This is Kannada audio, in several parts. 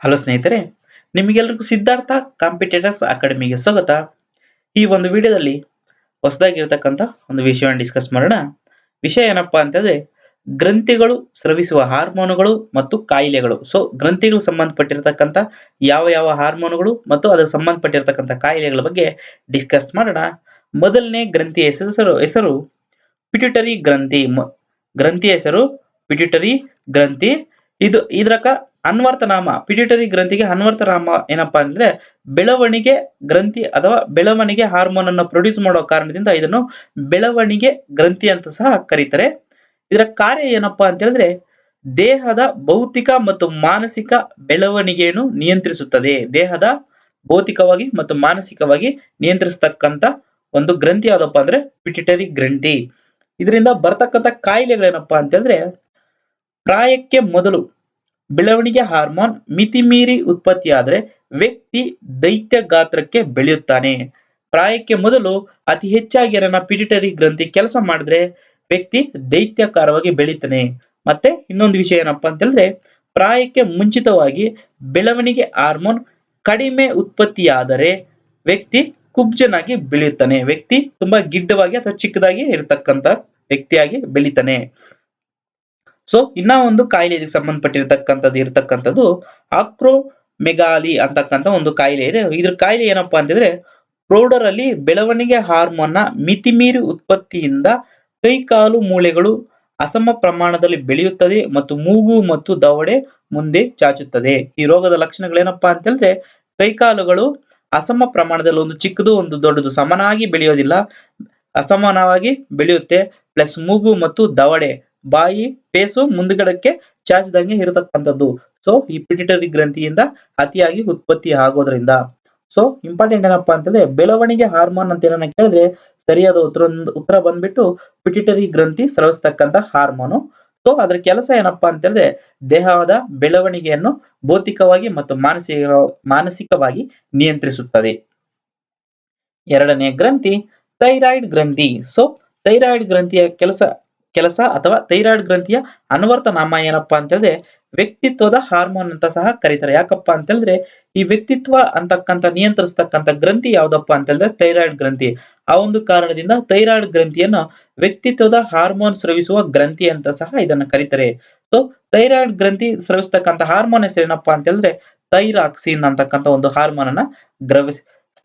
ಹಲೋ ಸ್ನೇಹಿತರೆ, ನಿಮಗೆಲ್ರಿಗೂ ಸಿದ್ಧಾರ್ಥ ಕಾಂಪಿಟೇಟರ್ಸ್ ಅಕಾಡೆಮಿಗೆ ಸ್ವಾಗತ. ಈ ಒಂದು ವಿಡಿಯೋದಲ್ಲಿ ಹೊಸದಾಗಿರ್ತಕ್ಕಂಥ ಒಂದು ವಿಷಯವನ್ನು ಡಿಸ್ಕಸ್ ಮಾಡೋಣ. ವಿಷಯ ಏನಪ್ಪಾ ಅಂತಂದರೆ, ಗ್ರಂಥಿಗಳು ಸ್ರವಿಸುವ ಹಾರ್ಮೋನುಗಳು ಮತ್ತು ಕಾಯಿಲೆಗಳು. ಸೊ ಗ್ರಂಥಿಗಳು ಸಂಬಂಧಪಟ್ಟಿರತಕ್ಕಂಥ ಯಾವ ಯಾವ ಹಾರ್ಮೋನುಗಳು ಮತ್ತು ಅದಕ್ಕೆ ಸಂಬಂಧಪಟ್ಟಿರ್ತಕ್ಕಂಥ ಕಾಯಿಲೆಗಳ ಬಗ್ಗೆ ಡಿಸ್ಕಸ್ ಮಾಡೋಣ. ಮೊದಲನೇ ಗ್ರಂಥಿಯ ಹೆಸರು ಹೆಸರು ಪಿಟ್ಯುಟರಿ ಗ್ರಂಥಿ. ಗ್ರಂಥಿಯ ಹೆಸರು ಪಿಟ್ಯುಟರಿ ಗ್ರಂಥಿ. ಇದು, ಇದರಕ ಅನ್ವರ್ಥನಾಮ ಪಿಡಿಟರಿ ಗ್ರಂಥಿಗೆ ಅನ್ವರ್ತನಾಮ ಏನಪ್ಪಾ ಅಂದ್ರೆ ಬೆಳವಣಿಗೆ ಗ್ರಂಥಿ ಅಥವಾ ಬೆಳವಣಿಗೆ ಹಾರ್ಮೋನ್ ಅನ್ನು ಪ್ರೊಡ್ಯೂಸ್ ಮಾಡೋ ಕಾರಣದಿಂದ ಇದನ್ನು ಬೆಳವಣಿಗೆ ಗ್ರಂಥಿ ಅಂತ ಸಹ ಕರೀತಾರೆ. ಇದರ ಕಾರ್ಯ ಏನಪ್ಪಾ ಅಂತ ಹೇಳಿದ್ರೆ ದೇಹದ ಭೌತಿಕ ಮತ್ತು ಮಾನಸಿಕ ಬೆಳವಣಿಗೆಯನ್ನು ನಿಯಂತ್ರಿಸುತ್ತದೆ. ದೇಹದ ಭೌತಿಕವಾಗಿ ಮತ್ತು ಮಾನಸಿಕವಾಗಿ ನಿಯಂತ್ರಿಸತಕ್ಕಂತ ಒಂದು ಗ್ರಂಥಿ ಯಾವ್ದಪ್ಪ ಅಂದ್ರೆ ಪಿಟಿಟರಿ ಗ್ರಂಥಿ. ಇದರಿಂದ ಬರ್ತಕ್ಕಂಥ ಕಾಯಿಲೆಗಳೇನಪ್ಪಾ ಅಂತಂದ್ರೆ ಪ್ರಾಯಕ್ಕೆ ಮೊದಲು ಬೆಳವಣಿಗೆ ಹಾರ್ಮೋನ್ ಮಿತಿಮೀರಿ ಉತ್ಪತ್ತಿಯಾದರೆ ವ್ಯಕ್ತಿ ದೈತ್ಯ ಗಾತ್ರಕ್ಕೆ ಬೆಳೆಯುತ್ತಾನೆ. ಪ್ರಾಯಕ್ಕೆ ಮೊದಲು ಅತಿ ಹೆಚ್ಚಾಗಿ ನನ್ನ ಪಿಟಿಟರಿ ಗ್ರಂಥಿ ಕೆಲಸ ಮಾಡಿದ್ರೆ ವ್ಯಕ್ತಿ ದೈತ್ಯಕಾರವಾಗಿ ಬೆಳೀತಾನೆ. ಮತ್ತೆ ಇನ್ನೊಂದು ವಿಷಯ ಏನಪ್ಪಾ ಅಂತ ಪ್ರಾಯಕ್ಕೆ ಮುಂಚಿತವಾಗಿ ಬೆಳವಣಿಗೆ ಹಾರ್ಮೋನ್ ಕಡಿಮೆ ಉತ್ಪತ್ತಿಯಾದರೆ ವ್ಯಕ್ತಿ ಕುಬ್ಜನಾಗಿ ಬೆಳೆಯುತ್ತಾನೆ. ವ್ಯಕ್ತಿ ತುಂಬಾ ಗಿಡ್ಡವಾಗಿ ಅಥವಾ ಚಿಕ್ಕದಾಗಿ ಇರತಕ್ಕಂತ ವ್ಯಕ್ತಿಯಾಗಿ ಬೆಳಿತಾನೆ. ಸೊ ಇನ್ನ ಒಂದು ಕಾಯಿಲೆ ಇದಕ್ಕೆ ಸಂಬಂಧಪಟ್ಟಿರ್ತಕ್ಕಂಥದ್ದು ಇರತಕ್ಕಂಥದ್ದು ಆಕ್ರೋಮೆಗಾಲಿ ಅಂತಕ್ಕಂಥ ಒಂದು ಕಾಯಿಲೆ ಇದೆ. ಇದ್ರ ಕಾಯಿಲೆ ಏನಪ್ಪಾ ಅಂತಂದ್ರೆ ಪ್ರೌಢರಲ್ಲಿ ಬೆಳವಣಿಗೆ ಹಾರ್ಮೋನ್ನ ಮಿತಿಮೀರಿ ಉತ್ಪತ್ತಿಯಿಂದ ಕೈಕಾಲು ಮೂಳೆಗಳು ಅಸಮ ಪ್ರಮಾಣದಲ್ಲಿ ಬೆಳೆಯುತ್ತದೆ ಮತ್ತು ಮೂಗು ಮತ್ತು ದವಡೆ ಮುಂದೆ ಚಾಚುತ್ತದೆ. ಈ ರೋಗದ ಲಕ್ಷಣಗಳೇನಪ್ಪಾ ಅಂತ ಹೇಳಿದ್ರೆ ಕೈಕಾಲುಗಳು ಅಸಮ ಪ್ರಮಾಣದಲ್ಲಿ ಒಂದು ಚಿಕ್ಕದು ಒಂದು ದೊಡ್ಡದು ಸಮನಾಗಿ ಬೆಳೆಯೋದಿಲ್ಲ. ಅಸಮಾನವಾಗಿ ಬೆಳೆಯುತ್ತೆ. ಪ್ಲಸ್ ಮೂಗು ಮತ್ತು ದವಡೆ ಬಾಯಿ ಪೇಸು ಮುಂದ್ಗಡಕ್ಕೆ ಚಾಚಿದಂಗೆ ಇರತಕ್ಕಂಥದ್ದು. ಸೊ ಈ ಪಿಟಿಟರಿ ಗ್ರಂಥಿಯಿಂದ ಅತಿಯಾಗಿ ಉತ್ಪತ್ತಿ ಆಗೋದ್ರಿಂದ. ಸೊ ಇಂಪಾರ್ಟೆಂಟ್ ಏನಪ್ಪಾ ಅಂತಂದ್ರೆ, ಬೆಳವಣಿಗೆ ಹಾರ್ಮೋನ್ ಅಂತ ಏನನ್ನ ಕೇಳಿದ್ರೆ, ಸರಿಯಾದ ಉತ್ತರ ಉತ್ತರ ಬಂದ್ಬಿಟ್ಟು ಪಿಟಿಟರಿ ಗ್ರಂಥಿ ಸ್ರವಿಸ್ತಕ್ಕಂಥ ಹಾರ್ಮೋನು ಸೊ ಅದ್ರ ಕೆಲಸ ಏನಪ್ಪಾ ಅಂತ ಹೇಳಿದ್ರೆ ದೇಹದ ಬೆಳವಣಿಗೆಯನ್ನು ಭೌತಿಕವಾಗಿ ಮತ್ತು ಮಾನಸಿಕ, ಮಾನಸಿಕವಾಗಿ ನಿಯಂತ್ರಿಸುತ್ತದೆ. ಎರಡನೇ ಗ್ರಂಥಿ ಥೈರಾಯ್ಡ್ ಗ್ರಂಥಿ. ಸೊ ಥೈರಾಯ್ಡ್ ಗ್ರಂಥಿಯ ಕೆಲಸ ಕೆಲಸ ಅಥವಾ ಥೈರಾಯ್ಡ್ ಗ್ರಂಥಿಯ ಅನುವರ್ತ ನಾಮ ಏನಪ್ಪಾ ಅಂತ ಹೇಳಿದ್ರೆ ವ್ಯಕ್ತಿತ್ವದ ಹಾರ್ಮೋನ್ ಅಂತ ಸಹ ಕರೀತಾರೆ. ಯಾಕಪ್ಪ ಅಂತ ಹೇಳಿದ್ರೆ ಈ ವ್ಯಕ್ತಿತ್ವ ಅಂತಕ್ಕಂಥ ನಿಯಂತ್ರಿಸ್ತಕ್ಕಂಥ ಗ್ರಂಥಿ ಯಾವ್ದಪ್ಪ ಅಂತ ಹೇಳಿದ್ರೆ ಥೈರಾಯ್ಡ್ ಗ್ರಂಥಿ. ಆ ಒಂದು ಕಾರಣದಿಂದ ಥೈರಾಯ್ಡ್ ಗ್ರಂಥಿಯನ್ನು ವ್ಯಕ್ತಿತ್ವದ ಹಾರ್ಮೋನ್ ಸ್ರವಿಸುವ ಗ್ರಂಥಿ ಅಂತ ಸಹ ಇದನ್ನ ಕರೀತಾರೆ. ಸೊ ಥೈರಾಯ್ಡ್ ಗ್ರಂಥಿ ಸ್ರವಿಸ್ತಕ್ಕಂಥ ಹಾರ್ಮೋನ್ ಹೆಸರು ಏನಪ್ಪಾ ಅಂತ ಹೇಳಿದ್ರೆ ಥೈರಾಕ್ಸಿನ್ ಅಂತಕ್ಕಂಥ ಒಂದು ಹಾರ್ಮೋನ್ ಅನ್ನ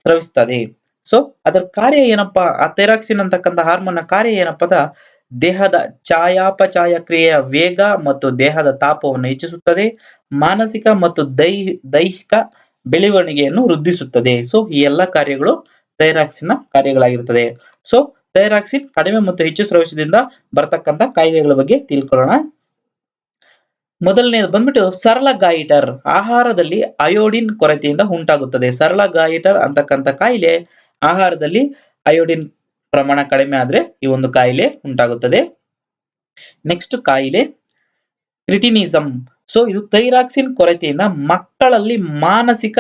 ಸ್ರವಿಸ್ತದೆ. ಸೊ ಅದರ ಕಾರ್ಯ ಏನಪ್ಪಾ? ಆ ಥೈರಾಕ್ಸಿನ್ ಅಂತಕ್ಕಂಥ ಹಾರ್ಮೋನ್ನ ಕಾರ್ಯ ಏನಪ್ಪದ? ದೇಹದ ಚಯಾಪಚಯ ಕ್ರಿಯೆಯ ವೇಗ ಮತ್ತು ದೇಹದ ತಾಪವನ್ನು ಹೆಚ್ಚಿಸುತ್ತದೆ. ಮಾನಸಿಕ ಮತ್ತು ದೈ, ದೈಹಿಕ ಬೆಳವಣಿಗೆಯನ್ನು ವೃದ್ಧಿಸುತ್ತದೆ. ಸೊ, ಈ ಎಲ್ಲ ಕಾರ್ಯಗಳು ಥೈರಾಕ್ಸಿನ್ ಕಾರ್ಯಗಳಾಗಿರುತ್ತದೆ. ಸೊ, ಥೈರಾಕ್ಸಿನ್ ಕಡಿಮೆ ಮತ್ತು ಹೆಚ್ಚು ಸ್ರವಿಸದಿಂದ ಬರತಕ್ಕಂತ ಕಾಯಿಲೆಗಳ ಬಗ್ಗೆ ತಿಳ್ಕೊಳ್ಳೋಣ. ಮೊದಲನೇದು ಬಂದ್ಬಿಟ್ಟು ಸರಳ ಗಾಯಿಟರ್. ಆಹಾರದಲ್ಲಿ ಅಯೋಡಿನ್ ಕೊರತೆಯಿಂದ ಉಂಟಾಗುತ್ತದೆ. ಸರಳ ಗಾಯಿಟರ್ ಅಂತಕ್ಕಂಥ ಕಾಯಿಲೆ ಆಹಾರದಲ್ಲಿ ಅಯೋಡಿನ್ ಪ್ರಮಾಣ ಕಡಿಮೆ ಆದ್ರೆ ಈ ಒಂದು ಕಾಯಿಲೆ ಉಂಟಾಗುತ್ತದೆ. ನೆಕ್ಸ್ಟ್ ಕಾಯಿಲೆ ಕ್ರಿಟಿನಿಸಂ ಸೊ ಇದು ಥೈರಾಕ್ಸಿನ್ ಕೊರತೆಯಿಂದ ಮಕ್ಕಳಲ್ಲಿ ಮಾನಸಿಕ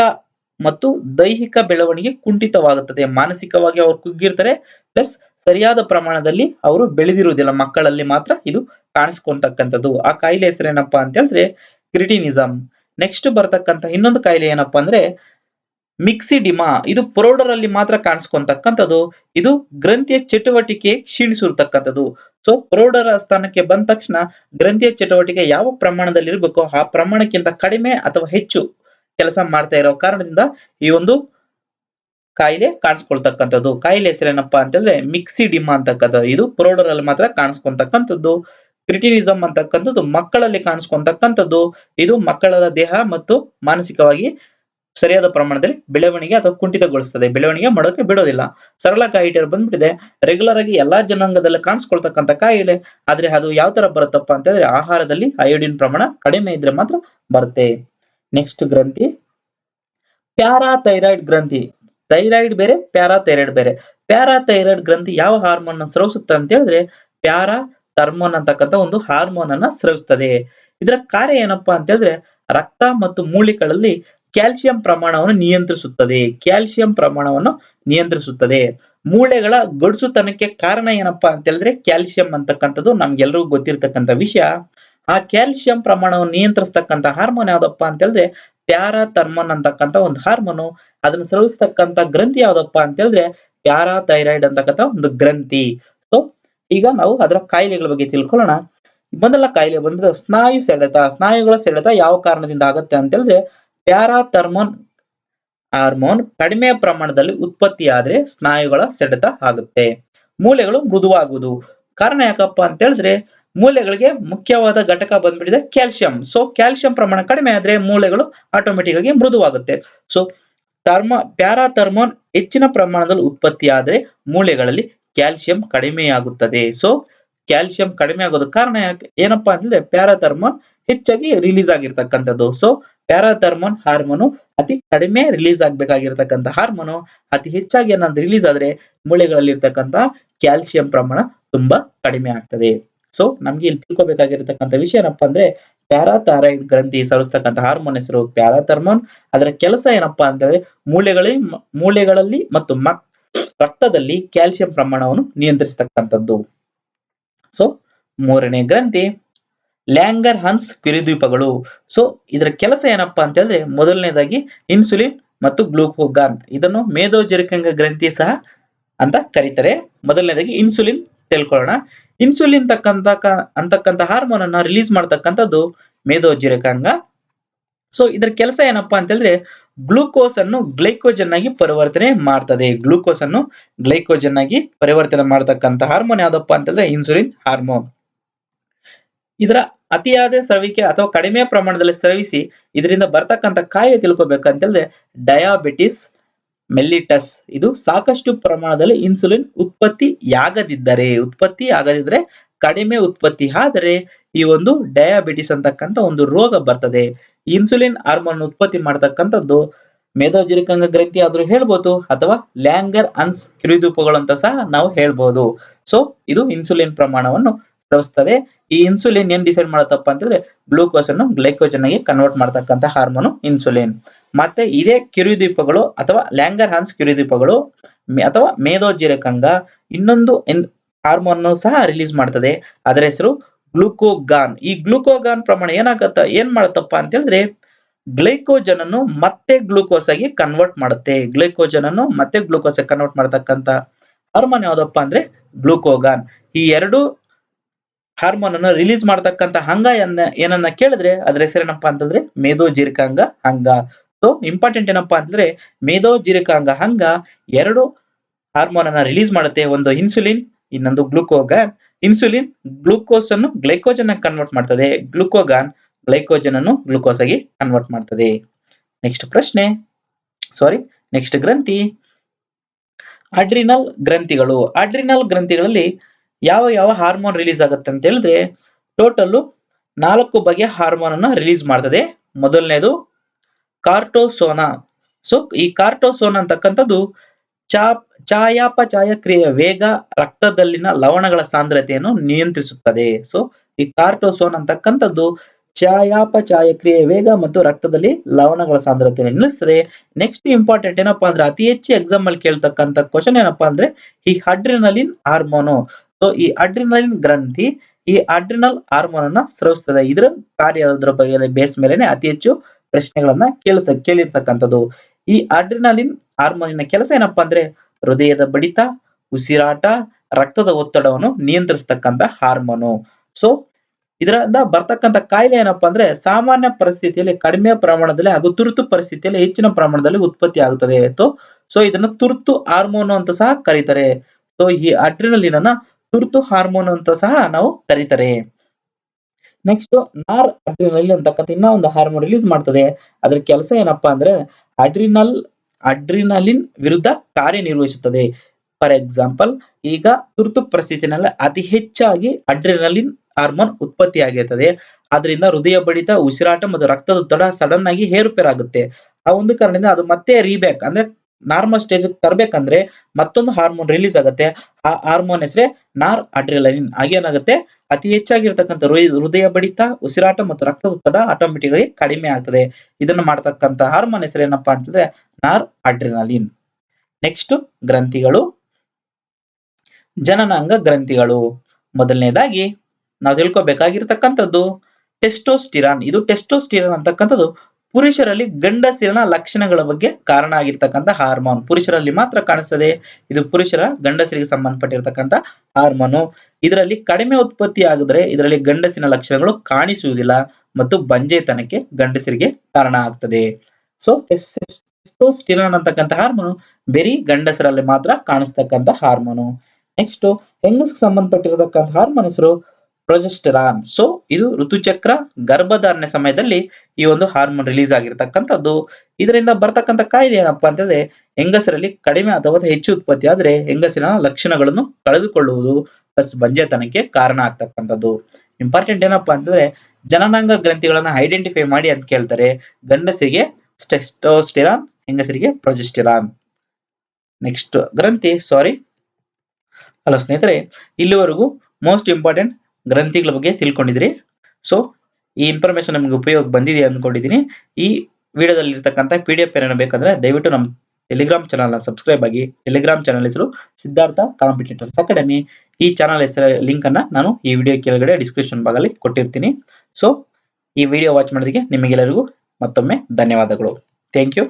ಮತ್ತು ದೈಹಿಕ ಬೆಳವಣಿಗೆ ಕುಂಠಿತವಾಗುತ್ತದೆ. ಮಾನಸಿಕವಾಗಿ ಅವರು ಕುಗ್ಗಿರ್ತಾರೆ ಪ್ಲಸ್ ಸರಿಯಾದ ಪ್ರಮಾಣದಲ್ಲಿ ಅವರು ಬೆಳೆದಿರುವುದಿಲ್ಲ. ಮಕ್ಕಳಲ್ಲಿ ಮಾತ್ರ ಇದು ಕಾಣಿಸ್ಕೊಂತಕ್ಕಂಥದ್ದು ಆ ಕಾಯಿಲೆ ಹೆಸರೇನಪ್ಪಾ ಅಂತ ಹೇಳಿದ್ರೆ ಕ್ರಿಟಿನಿಸಂ ನೆಕ್ಸ್ಟ್ ಬರ್ತಕ್ಕಂಥ ಇನ್ನೊಂದು ಕಾಯಿಲೆ ಏನಪ್ಪಾ ಅಂದ್ರೆ ಮಿಕ್ಸಿಡಿಮಾ, ಇದು ಪ್ರೌಢರಲ್ಲಿ ಮಾತ್ರ ಕಾಣಿಸ್ಕೊಂತಕ್ಕಂಥದ್ದು. ಇದು ಗ್ರಂಥಿಯ ಚಟುವಟಿಕೆ ಕ್ಷೀಣಿಸಿರ್ತಕ್ಕಂಥದ್ದು. ಸೊ ಪ್ರೌಢರ ಸ್ಥಾನಕ್ಕೆ ಬಂದ ತಕ್ಷಣ ಗ್ರಂಥಿಯ ಚಟುವಟಿಕೆ ಯಾವ ಪ್ರಮಾಣದಲ್ಲಿ ಇರಬೇಕು ಆ ಪ್ರಮಾಣಕ್ಕಿಂತ ಕಡಿಮೆ ಅಥವಾ ಹೆಚ್ಚು ಕೆಲಸ ಮಾಡ್ತಾ ಇರೋ ಕಾರಣದಿಂದ ಈ ಒಂದು ಕಾಯಿಲೆ ಕಾಣಿಸ್ಕೊಳ್ತಕ್ಕಂಥದ್ದು. ಕಾಯಿಲೆ ಹೆಸರೇನಪ್ಪ ಅಂತಂದ್ರೆ ಮಿಕ್ಸಿಡಿಮಾ ಅಂತಕ್ಕಂಥದ್ದು. ಇದು ಪ್ರೌಢರಲ್ಲಿ ಮಾತ್ರ ಕಾಣಿಸ್ಕೊಂತಕ್ಕಂಥದ್ದು. ಕ್ರಿಟಿನಿಸಮ್ ಅಂತಕ್ಕಂಥದ್ದು ಮಕ್ಕಳಲ್ಲಿ ಕಾಣಿಸ್ಕೊಂತಕ್ಕಂಥದ್ದು. ಇದು ಮಕ್ಕಳ ದೇಹ ಮತ್ತು ಮಾನಸಿಕವಾಗಿ ಸರಿಯಾದ ಪ್ರಮಾಣದಲ್ಲಿ ಬೆಳವಣಿಗೆ ಅಥವಾ ಕುಂಠಿತಗೊಳಿಸ್ತದೆ. ಬೆಳವಣಿಗೆ ಮಾಡೋಕೆ ಬಿಡೋದಿಲ್ಲ. ಸರಳ ಕಾಯಿಲೆ ಬಂದ್ಬಿಟ್ಟಿದೆ. ರೆಗ್ಯುಲರ್ ಆಗಿ ಎಲ್ಲಾ ಜನಾಂಗದಲ್ಲಿ ಕಾಣಿಸ್ಕೊಳ್ತಕ್ಕಂಥ ಕಾಯಿಲೆ, ಆದ್ರೆ ಅದು ಯಾವ ತರ ಬರುತ್ತಪ್ಪ ಅಂತಂದ್ರೆ ಆಹಾರದಲ್ಲಿ ಅಯೋಡಿನ್ ಪ್ರಮಾಣ ಕಡಿಮೆ ಇದ್ರೆ ಮಾತ್ರ ಬರುತ್ತೆ. ನೆಕ್ಸ್ಟ್ ಗ್ರಂಥಿ. ಪ್ಯಾರಾ ಥೈರಾಯ್ಡ್ ಗ್ರಂಥಿ. ಥೈರಾಯ್ಡ್ ಬೇರೆ, ಪ್ಯಾರಾಥೈರಾಯ್ಡ್ ಬೇರೆ. ಪ್ಯಾರಾಥೈರಾಯ್ಡ್ ಗ್ರಂಥಿ ಯಾವ ಹಾರ್ಮೋನ್ ಅನ್ನು ಸ್ರವಿಸುತ್ತೆ ಅಂತ ಹೇಳಿದ್ರೆ ಪ್ಯಾರಾ ಥರ್ಮೋನ್ ಅಂತಕ್ಕಂಥ ಒಂದು ಹಾರ್ಮೋನ್ ಅನ್ನ ಸ್ರವಿಸ್ತದೆ. ಇದರ ಕಾರ್ಯ ಏನಪ್ಪಾ ಅಂತ ಹೇಳಿದ್ರೆ ರಕ್ತ ಮತ್ತು ಮೂಲಿಕೆಗಳಲ್ಲಿ ಕ್ಯಾಲ್ಸಿಯಂ ಪ್ರಮಾಣವನ್ನು ನಿಯಂತ್ರಿಸುತ್ತದೆ. ಕ್ಯಾಲ್ಸಿಯಂ ಪ್ರಮಾಣವನ್ನು ನಿಯಂತ್ರಿಸುತ್ತದೆ. ಮೂಳೆಗಳ ಗಡ್ಸುತನಕ್ಕೆ ಕಾರಣ ಏನಪ್ಪಾ ಅಂತ ಹೇಳಿದ್ರೆ ಕ್ಯಾಲ್ಸಿಯಂ ಅಂತಕ್ಕಂಥದ್ದು ನಮ್ಗೆಲ್ಲರಿಗೂ ಗೊತ್ತಿರತಕ್ಕಂಥ ವಿಷಯ. ಆ ಕ್ಯಾಲ್ಸಿಯಂ ಪ್ರಮಾಣವನ್ನು ನಿಯಂತ್ರಿಸ್ತಕ್ಕಂಥ ಹಾರ್ಮೋನ್ ಯಾವ್ದಪ್ಪ ಅಂತ ಹೇಳಿದ್ರೆ ಪ್ಯಾರಾಥರ್ಮನ್ ಅಂತಕ್ಕಂಥ ಒಂದು ಹಾರ್ಮೋನು. ಅದನ್ನು ಸ್ರವಿಸ್ತಕ್ಕಂಥ ಗ್ರಂಥಿ ಯಾವ್ದಪ್ಪ ಅಂತ ಹೇಳಿದ್ರೆ ಪ್ಯಾರಾಥೈರಾಯ್ಡ್ ಅಂತಕ್ಕಂಥ ಒಂದು ಗ್ರಂಥಿ. ಸೊ ಈಗ ನಾವು ಅದರ ಕಾಯಿಲೆಗಳ ಬಗ್ಗೆ ತಿಳ್ಕೊಳ್ಳೋಣ. ಮೊದಲ ಕಾಯಿಲೆ ಬಂದ್ರೆ ಸ್ನಾಯು ಸೆಳೆತ. ಸ್ನಾಯುಗಳ ಸೆಳೆತ ಯಾವ ಕಾರಣದಿಂದ ಆಗುತ್ತೆ ಅಂತ ಹೇಳಿದ್ರೆ ಪ್ಯಾರಾಥರ್ಮೋನ್ ಹಾರ್ಮೋನ್ ಕಡಿಮೆ ಪ್ರಮಾಣದಲ್ಲಿ ಉತ್ಪತ್ತಿಯಾದ್ರೆ ಸ್ನಾಯುಗಳ ಸೆಡೆತ ಆಗುತ್ತೆ. ಮೂಳೆಗಳು ಮೃದುವಾಗುವುದು. ಕಾರಣ ಯಾಕಪ್ಪ ಅಂತ ಹೇಳಿದ್ರೆ ಮೂಳೆಗಳಿಗೆ ಮುಖ್ಯವಾದ ಘಟಕ ಬಂದ್ಬಿಟ್ಟಿದೆ ಕ್ಯಾಲ್ಸಿಯಂ. ಸೊ ಕ್ಯಾಲ್ಸಿಯಂ ಪ್ರಮಾಣ ಕಡಿಮೆ ಆದ್ರೆ ಮೂಳೆಗಳು ಆಟೋಮೆಟಿಕ್ ಆಗಿ ಮೃದುವಾಗುತ್ತೆ. ಸೊ ಥರ್ಮ ಪ್ಯಾರಾಥರ್ಮೋನ್ ಹೆಚ್ಚಿನ ಪ್ರಮಾಣದಲ್ಲಿ ಉತ್ಪತ್ತಿ ಆದ್ರೆ ಮೂಳೆಗಳಲ್ಲಿ ಕ್ಯಾಲ್ಸಿಯಂ ಕಡಿಮೆಯಾಗುತ್ತದೆ ಸೊ ಕ್ಯಾಲ್ಸಿಯಂ ಕಡಿಮೆ ಆಗೋದು ಕಾರಣ ಏನಪ್ಪಾ ಅಂತಂದ್ರೆ ಪ್ಯಾರಾಥರ್ಮೋನ್ ಹೆಚ್ಚಾಗಿ ರಿಲೀಸ್ ಆಗಿರ್ತಕ್ಕಂಥದ್ದು. ಸೊ ಪ್ಯಾರಾಥರ್ಮೋನ್ ಹಾರ್ಮೋನು ಅತಿ ಕಡಿಮೆ ರಿಲೀಸ್ ಆಗ್ಬೇಕಾಗಿರ್ತಕ್ಕಂಥ ಹಾರ್ಮೋನು. ಅತಿ ಹೆಚ್ಚಾಗಿ ಏನಾದ್ರು ರಿಲೀಸ್ ಆದ್ರೆ ಮೂಳೆಗಳಲ್ಲಿರ್ತಕ್ಕಂಥ ಕ್ಯಾಲ್ಸಿಯಂ ಪ್ರಮಾಣ ತುಂಬಾ ಕಡಿಮೆ ಆಗ್ತದೆ. ಸೊ ನಮ್ಗೆ ಇಲ್ಲಿ ತಿಳ್ಕೊಬೇಕಾಗಿರ್ತಕ್ಕಂಥ ವಿಷಯ ಏನಪ್ಪಾ ಅಂದ್ರೆ ಪ್ಯಾರಾಥೈರಾಯ್ಡ್ ಗ್ರಂಥಿ ಸರಿಸ್ತಕ್ಕಂಥ ಹಾರ್ಮೋನ್ ಹೆಸರು ಪ್ಯಾರಾಥರ್ಮೋನ್. ಅದರ ಕೆಲಸ ಏನಪ್ಪಾ ಅಂತಂದ್ರೆ ಮೂಳೆಗಳಲ್ಲಿ ಮೂಳೆಗಳಲ್ಲಿ ಮತ್ತು ಮಕ್ ರಕ್ತದಲ್ಲಿ ಕ್ಯಾಲ್ಸಿಯಂ ಪ್ರಮಾಣವನ್ನು ನಿಯಂತ್ರಿಸತಕ್ಕಂಥದ್ದು. ಸೊ ಮೂರನೇ ಗ್ರಂಥಿ. ಲ್ಯಾಂಗರ್ ಹನ್ಸ್ ಕಿರಿದ್ವೀಪಗಳು ಸೊ ಇದರ ಕೆಲಸ ಏನಪ್ಪಾ ಅಂತ ಹೇಳಿದ್ರೆ ಮೊದಲನೇದಾಗಿ ಇನ್ಸುಲಿನ್ ಮತ್ತು ಗ್ಲೂಕೋಗಾನ್ ಇದನ್ನು ಮೇದೋಜರಿಕಾಂಗ ಗ್ರಂಥಿ ಸಹ ಅಂತ ಕರೀತಾರೆ. ಮೊದಲನೇದಾಗಿ ಇನ್ಸುಲಿನ್ ತಿಳ್ಕೊಳ್ಳೋಣ. ಇನ್ಸುಲಿನ್ ತಕ್ಕಂತ ಅಂತಕ್ಕಂಥ ಹಾರ್ಮೋನ್ ಅನ್ನ ರಿಲೀಸ್ ಮಾಡ್ತಕ್ಕಂಥದ್ದು ಮೇದೋಜೀರಕಾಂಗ. ಸೊ ಇದರ ಕೆಲಸ ಏನಪ್ಪ ಅಂತ ಹೇಳಿದ್ರೆ ಗ್ಲೂಕೋಸ್ ಅನ್ನು ಗ್ಲೈಕೋಜನ್ ಆಗಿ ಪರಿವರ್ತನೆ ಮಾಡ್ತದೆ. ಗ್ಲೂಕೋಸ್ ಅನ್ನು ಗ್ಲೈಕೋಜನ್ ಆಗಿ ಪರಿವರ್ತನೆ ಮಾಡತಕ್ಕಂಥ ಹಾರ್ಮೋನ್ ಯಾವ್ದಪ್ಪ ಅಂತಂದ್ರೆ ಇನ್ಸುಲಿನ್ ಹಾರ್ಮೋನ್ ಇದರ ಅತಿಯಾದ ಸ್ರವಿಕೆ ಅಥವಾ ಕಡಿಮೆ ಪ್ರಮಾಣದಲ್ಲಿ ಸ್ರವಿಸಿ ಇದರಿಂದ ಬರ್ತಕ್ಕಂಥ ಕಾಯಿಲೆ ತಿಳ್ಕೊಬೇಕಂತಂದ್ರೆ ಡಯಾಬಿಟಿಸ್ ಮೆಲ್ಲಿಟಸ್ ಇದು ಸಾಕಷ್ಟು ಪ್ರಮಾಣದಲ್ಲಿ ಇನ್ಸುಲಿನ್ ಉತ್ಪತ್ತಿ ಆಗದಿದ್ದರೆ ಉತ್ಪತ್ತಿ ಆಗದಿದ್ರೆ ಕಡಿಮೆ ಉತ್ಪತ್ತಿ ಆದರೆ ಈ ಒಂದು ಡಯಾಬಿಟಿಸ್ ಅಂತಕ್ಕಂಥ ಒಂದು ರೋಗ ಬರ್ತದೆ. ಇನ್ಸುಲಿನ್ ಹಾರ್ಮೋನ್ ಉತ್ಪತ್ತಿ ಮಾಡತಕ್ಕಂಥದ್ದು ಮೇಧೋಜೀರಕಾಂಗ ಗ್ರಂಥಿ ಆದ್ರೂ ಹೇಳ್ಬೋದು ಅಥವಾ ಲ್ಯಾಂಗರ್ ಅನ್ಸ್ ಕಿರಿದೂಪಗಳು ಅಂತ ಸಹ ನಾವು ಹೇಳ್ಬೋದು. ಸೊ ಇದು ಇನ್ಸುಲಿನ್ ಪ್ರಮಾಣವನ್ನು ಸ್ರವಿಸ್ತದೆ ಈ ಇನ್ಸುಲಿನ್ ಏನ್ ಡಿಸೈಡ್ ಮಾಡತ್ತಪ್ಪ ಅಂತಂದ್ರೆ ಗ್ಲೂಕೋಸ್ ಅನ್ನು ಗ್ಲೈಕೋಜನ್ ಆಗಿ ಕನ್ವರ್ಟ್ ಮಾಡತಕ್ಕಂತ ಹಾರ್ಮೋನು ಇನ್ಸುಲಿನ್ ಮತ್ತೆ ಇದೇ ಕಿರುದೀಪಗಳು ಅಥವಾ ಲ್ಯಾಂಗರ್ ಹಾನ್ಸ್ ಕಿರುದೀಪಗಳು ಅಥವಾ ಮೇಧೋಜೀರಕಾಂಗ ಇನ್ನೊಂದು ಹಾರ್ಮೋನ್ ಸಹ ರಿಲೀಸ್ ಮಾಡ್ತದೆ. ಅದರ ಹೆಸರು ಗ್ಲುಕೋಗಾನ್ ಈ ಗ್ಲುಕೋಗಾನ್ ಪ್ರಮಾಣ ಏನಾಗತ್ತ, ಏನ್ ಮಾಡತ್ತಪ್ಪ ಅಂತ ಹೇಳಿದ್ರೆ ಗ್ಲೈಕೋಜನ್ ಅನ್ನು ಮತ್ತೆ ಗ್ಲೂಕೋಸ್ ಆಗಿ ಕನ್ವರ್ಟ್ ಮಾಡುತ್ತೆ. ಗ್ಲೈಕೋಜನ್ ಅನ್ನು ಮತ್ತೆ ಗ್ಲೂಕೋಸ್ ಕನ್ವರ್ಟ್ ಮಾಡತಕ್ಕಂತ ಹಾರ್ಮೋನ್ ಯಾವ್ದಪ್ಪ ಅಂದ್ರೆ ಗ್ಲುಕೋಗಾನ್ ಈ ಎರಡು ಹಾರ್ಮೋನ್ ಅನ್ನು ರಿಲೀಸ್ ಮಾಡ್ತಕ್ಕಂತ ಅಂಗ ಏನನ್ನ ಕೇಳಿದ್ರೆ ಅದ್ರ ಹೆಸರೇನಪ್ಪಾ ಅಂತಂದ್ರೆ ಮೇಧೋಜೀರಕಾಂಗ ಅಂಗ ಸೊ ಇಂಪಾರ್ಟೆಂಟ್ ಏನಪ್ಪಾ ಅಂತಂದ್ರೆ ಮೇಧೋಜೀರಕಾಂಗ ಅಂಗ ಎರಡು ಹಾರ್ಮೋನ್ ಅನ್ನ ರಿಲೀಸ್ ಮಾಡುತ್ತೆ. ಒಂದು ಇನ್ಸುಲಿನ್ ಇನ್ನೊಂದು ಗ್ಲೂಕೋಗಾನ್ ಇನ್ಸುಲಿನ್ ಗ್ಲೂಕೋಸ್ ಅನ್ನು ಗ್ಲೈಕೋಜನ್ ಆಗಿ ಕನ್ವರ್ಟ್ ಮಾಡ್ತದೆ. ಗ್ಲೂಕೋಗಾನ್ ಗ್ಲೈಕೋಜನ್ ಅನ್ನು ಗ್ಲೂಕೋಸ್ ಆಗಿ ಕನ್ವರ್ಟ್ ಮಾಡ್ತದೆ. ನೆಕ್ಸ್ಟ್ ಪ್ರಶ್ನೆ. ಸಾರಿ ನೆಕ್ಸ್ಟ್ ಗ್ರಂಥಿ. ಅಡ್ರಿನಲ್ ಗ್ರಂಥಿಗಳು. ಅಡ್ರಿನಲ್ ಗ್ರಂಥಿಗಳಲ್ಲಿ ಯಾವ ಯಾವ ಹಾರ್ಮೋನ್ ರಿಲೀಸ್ ಆಗುತ್ತೆ ಅಂತ ಹೇಳಿದ್ರೆ ಟೋಟಲ್ ನಾಲ್ಕು ಬಗೆಯ ಹಾರ್ಮೋನ್ ಅನ್ನ ರಿಲೀಸ್ ಮಾಡ್ತದೆ. ಮೊದಲನೇದು ಕಾರ್ಟೋಸೋನಾ. ಸೊ ಈ ಕಾರ್ಟೋಸೋನ್ ಅಂತಕ್ಕಂಥದ್ದು ಚಾ ಚಾಯಾಪಚಾಯ ಕ್ರಿಯೆಯ ವೇಗ ರಕ್ತದಲ್ಲಿನ ಲವಣಗಳ ಸಾಂದ್ರತೆಯನ್ನು ನಿಯಂತ್ರಿಸುತ್ತದೆ. ಸೊ ಈ ಕಾರ್ಟೋಸೋನ್ ಅಂತಕ್ಕಂಥದ್ದು ಚಾಯಾಪಚಾಯ ಕ್ರಿಯೆ ವೇಗ ಮತ್ತು ರಕ್ತದಲ್ಲಿ ಲವಣಗಳ ಸಾಂದ್ರತೆಯನ್ನು ನಿಲ್ಲಿಸ್ತದೆ. ನೆಕ್ಸ್ಟ್ ಇಂಪಾರ್ಟೆಂಟ್ ಏನಪ್ಪಾ ಅಂದ್ರೆ ಅತಿ ಹೆಚ್ಚು ಎಕ್ಸಾಮ್ ಅಲ್ಲಿ ಕೇಳ್ತಕ್ಕಂಥ ಕ್ವಶನ್ ಏನಪ್ಪಾ ಅಂದ್ರೆ ಈ ಅಡ್ರಿನಲಿನ್ ಹಾರ್ಮೋನು ಸೊ ಈ ಅಡ್ರಿನಲಿನ್ ಗ್ರಂಥಿ, ಈ ಅಡ್ರಿನಲ್ ಹಾರ್ಮೋನ್ ಅನ್ನ ಸ್ರವಿಸ್ತದೆ. ಇದರ ಕಾರ್ಯ ಬಗ್ಗೆ ಬೇಸ್ ಮೇಲೆನೆ ಅತಿ ಹೆಚ್ಚು ಪ್ರಶ್ನೆಗಳನ್ನ ಕೇಳ್ತ, ಕೇಳಿರ್ತಕ್ಕಂಥದ್ದು. ಈ ಅಡ್ರಿನಲಿನ್ ಹಾರ್ಮೋನಿನ ಕೆಲಸ ಏನಪ್ಪಾ ಅಂದ್ರೆ, ಹೃದಯದ ಬಡಿತ, ಉಸಿರಾಟ, ರಕ್ತದ ಒತ್ತಡವನ್ನು ನಿಯಂತ್ರಿಸ್ತಕ್ಕಂಥ ಹಾರ್ಮೋನು ಸೊ ಇದರಿಂದ ಬರ್ತಕ್ಕಂಥ ಕಾಯಿಲೆ ಏನಪ್ಪಾ ಅಂದ್ರೆ, ಸಾಮಾನ್ಯ ಪರಿಸ್ಥಿತಿಯಲ್ಲಿ ಕಡಿಮೆ ಪ್ರಮಾಣದಲ್ಲಿ ಹಾಗೂ ತುರ್ತು ಪರಿಸ್ಥಿತಿಯಲ್ಲಿ ಹೆಚ್ಚಿನ ಪ್ರಮಾಣದಲ್ಲಿ ಉತ್ಪತ್ತಿ ಆಗುತ್ತದೆ ಸೊ ಇದನ್ನ ತುರ್ತು ಹಾರ್ಮೋನು ಅಂತ ಸಹ ಕರೀತಾರೆ. ಸೊ ಈ ಅಡ್ರಿನಲಿನ್ ತುರ್ತು ಹಾರ್ಮೋನ್ ಅಂತ ಸಹ ನಾವು ಕರೀತಾರೆ. ನೆಕ್ಸ್ಟ್ ನಾರ್ ಅಡ್ರಿನಲ್ ಅಂತಕ್ಕಂಥ ಇನ್ನ ಒಂದು ಹಾರ್ಮೋನ್ ರಿಲೀಸ್ ಮಾಡ್ತದೆ. ಅದ್ರ ಕೆಲಸ ಏನಪ್ಪಾ ಅಂದ್ರೆ ಅಡ್ರಿನಲ್, ಅಡ್ರಿನಲಿನ್ ವಿರುದ್ಧ ಕಾರ್ಯನಿರ್ವಹಿಸುತ್ತದೆ. ಫಾರ್ ಎಕ್ಸಾಂಪಲ್ ಈಗ ತುರ್ತು ಪರಿಸ್ಥಿತಿನಲ್ಲಿ ಅತಿ ಹೆಚ್ಚಾಗಿ ಅಡ್ರಿನಲಿನ್ ಹಾರ್ಮೋನ್ ಉತ್ಪತ್ತಿ ಆಗಿರ್ತದೆ ಅದರಿಂದ ಹೃದಯ ಬಡಿತ, ಉಸಿರಾಟ ಮತ್ತು ರಕ್ತದೊತ್ತಡ ಸಡನ್ ಆಗಿ ಏರುಪೇರಾಗುತ್ತೆ ಆ ಒಂದು ಕಾರಣದಿಂದ ಅದು ಮತ್ತೆ ರೀಬ್ಯಾಕ್ ಅಂದ್ರೆ ನಾರ್ಮಲ್ ಸ್ಟೇಜ್ ತರಬೇಕಂದ್ರೆ ಮತ್ತೊಂದು ಹಾರ್ಮೋನ್ ರಿಲೀಸ್ ಆಗುತ್ತೆ. ಆ ಹಾರ್ಮೋನ್ ಹೆಸರೇ ನಾರ್ ಅಡ್ರಿಲೈನ್ ಹಾಗೇನಾಗುತ್ತೆ? ಅತಿ ಹೆಚ್ಚಾಗಿರ್ತಕ್ಕಂಥ ಹೃದಯ ಬಡಿತ, ಉಸಿರಾಟ ಮತ್ತು ರಕ್ತದೊತ್ತಡ ಆಟೋಮೆಟಿಕ್ ಆಗಿ ಕಡಿಮೆ ಆಗ್ತದೆ. ಇದನ್ನ ಮಾಡ್ತಕ್ಕಂಥ ಹಾರ್ಮೋನ್ ಹೆಸರು ಏನಪ್ಪಾ ಅಂತಂದ್ರೆ ನಾರ್ ಅಡ್ರಿನಲಿನ್ ನೆಕ್ಸ್ಟ್ ಗ್ರಂಥಿಗಳು. ಜನನಾಂಗ ಗ್ರಂಥಿಗಳು. ಮೊದಲನೇದಾಗಿ ನಾವು ತಿಳ್ಕೊಬೇಕಾಗಿರ್ತಕ್ಕಂಥದ್ದು ಟೆಸ್ಟೋಸ್ಟಿರಾನ್ ಇದು ಟೆಸ್ಟೋಸ್ಟಿರಾನ್ ಅಂತಕ್ಕಂಥದ್ದು ಪುರುಷರಲ್ಲಿ ಗಂಡಸಿನ ಲಕ್ಷಣಗಳ ಬಗ್ಗೆ ಕಾರಣ ಆಗಿರ್ತಕ್ಕಂಥ ಹಾರ್ಮೋನ್. ಪುರುಷರಲ್ಲಿ ಮಾತ್ರ ಕಾಣಿಸ್ತದೆ. ಇದು ಪುರುಷರ ಗಂಡಸರಿಗೆ ಸಂಬಂಧಪಟ್ಟಿರ್ತಕ್ಕಂಥ ಹಾರ್ಮೋನು. ಇದರಲ್ಲಿ ಕಡಿಮೆ ಉತ್ಪತ್ತಿ ಆಗಿದ್ರೆ ಇದರಲ್ಲಿ ಗಂಡಸಿನ ಲಕ್ಷಣಗಳು ಕಾಣಿಸುವುದಿಲ್ಲ ಮತ್ತು ಬಂಜೆತನಕ್ಕೆ ಗಂಡಸರಿಗೆ ಕಾರಣ ಆಗ್ತದೆ. ಸೊ ಟೆಸ್ಟೋಸ್ಟಿರಾನ್ ಅಂತಕ್ಕಂಥ ಹಾರ್ಮೋನು ಬೆರಿ ಗಂಡಸರಲ್ಲಿ ಮಾತ್ರ ಕಾಣಿಸ್ತಕ್ಕಂಥ ಹಾರ್ಮೋನು. ನೆಕ್ಸ್ಟ್ ಹೆಂಗಸ್ಗೆ ಸಂಬಂಧಪಟ್ಟಿರತಕ್ಕಂಥ ಹಾರ್ಮೋನ್ ಹೆಸರು ಪ್ರೊಜೆಸ್ಟರಾನ್. ಸೊ ಇದು ಋತುಚಕ್ರ ಗರ್ಭಧಾರಣೆ ಸಮಯದಲ್ಲಿ ಈ ಒಂದು ಹಾರ್ಮೋನ್ ರಿಲೀಸ್ ಆಗಿರ್ತಕ್ಕಂಥದ್ದು. ಇದರಿಂದ ಬರ್ತಕ್ಕಂಥ ಕಾಯಿಲೆ ಏನಪ್ಪಾ ಅಂತಂದ್ರೆ, ಹೆಂಗಸರಲ್ಲಿ ಕಡಿಮೆ ಅಥವಾ ಹೆಚ್ಚು ಉತ್ಪತ್ತಿ ಆದ್ರೆ ಹೆಂಗಸಿನ ಲಕ್ಷಣಗಳನ್ನು ಕಳೆದುಕೊಳ್ಳುವುದು ಪ್ಲಸ್ ಬಂಜೆತನಕ್ಕೆ ಕಾರಣ ಆಗ್ತಕ್ಕಂಥದ್ದು. ಇಂಪಾರ್ಟೆಂಟ್ ಏನಪ್ಪಾ ಅಂತಂದ್ರೆ, ಜನನಾಂಗ ಗ್ರಂಥಿಗಳನ್ನ ಐಡೆಂಟಿಫೈ ಮಾಡಿ ಅಂತ ಕೇಳ್ತಾರೆ. ಗಂಡಸರಿಗೆ ಸ್ಟೆಸ್ಟೋಸ್ಟಿರಾನ್ ಹೆಂಗಸರಿಗೆ ಪ್ರೊಜೆಸ್ಟಿರಾನ್ ನೆಕ್ಸ್ಟ್ ಗ್ರಂಥಿ ಸಾರಿ ಅಲ್ಲ ಸ್ನೇಹಿತರೆ, ಇಲ್ಲಿವರೆಗೂ ಮೋಸ್ಟ್ ಇಂಪಾರ್ಟೆಂಟ್ ಗ್ರಂಥಿಗಳ ಬಗ್ಗೆ ತಿಳ್ಕೊಂಡಿದ್ರಿ ಸೊ ಈ ಇನ್ಫಾರ್ಮೇಶನ್ ನಮ್ಗೆ ಉಪಯೋಗ ಬಂದಿದೆ ಅಂದ್ಕೊಂಡಿದ್ದೀನಿ. ಈ ವಿಡಿಯೋದಲ್ಲಿ ಇರ್ತಕ್ಕಂಥ ಪಿ ಡಿ ಎಫ್ ಏನಾರ ಬೇಕಂದ್ರೆ ದಯವಿಟ್ಟು ನಮ್ಮ ಟೆಲಿಗ್ರಾಮ್ ಚಾನಲ್ನ ಸಬ್ಸ್ಕ್ರೈಬ್ ಆಗಿ ಟೆಲಿಗ್ರಾಮ್ ಚಾನಲ್ ಹೆಸರು ಸಿದ್ಧಾರ್ಥ ಕಾಂಪಿಟೇಟರ್ಸ್ ಅಕಾಡೆಮಿ ಈ ಚಾನಲ್ ಹೆಸರ ಲಿಂಕ್ ಅನ್ನ ನಾನು ಈ ವಿಡಿಯೋ ಕೆಳಗಡೆ ಡಿಸ್ಕ್ರಿಪ್ಷನ್ ಭಾಗದಲ್ಲಿ ಕೊಟ್ಟಿರ್ತೀನಿ. ಸೊ ಈ ವಿಡಿಯೋ ವಾಚ್ ಮಾಡೋದಕ್ಕೆ ನಿಮಗೆಲ್ಲರಿಗೂ ಮತ್ತೊಮ್ಮೆ ಧನ್ಯವಾದಗಳು. Thank you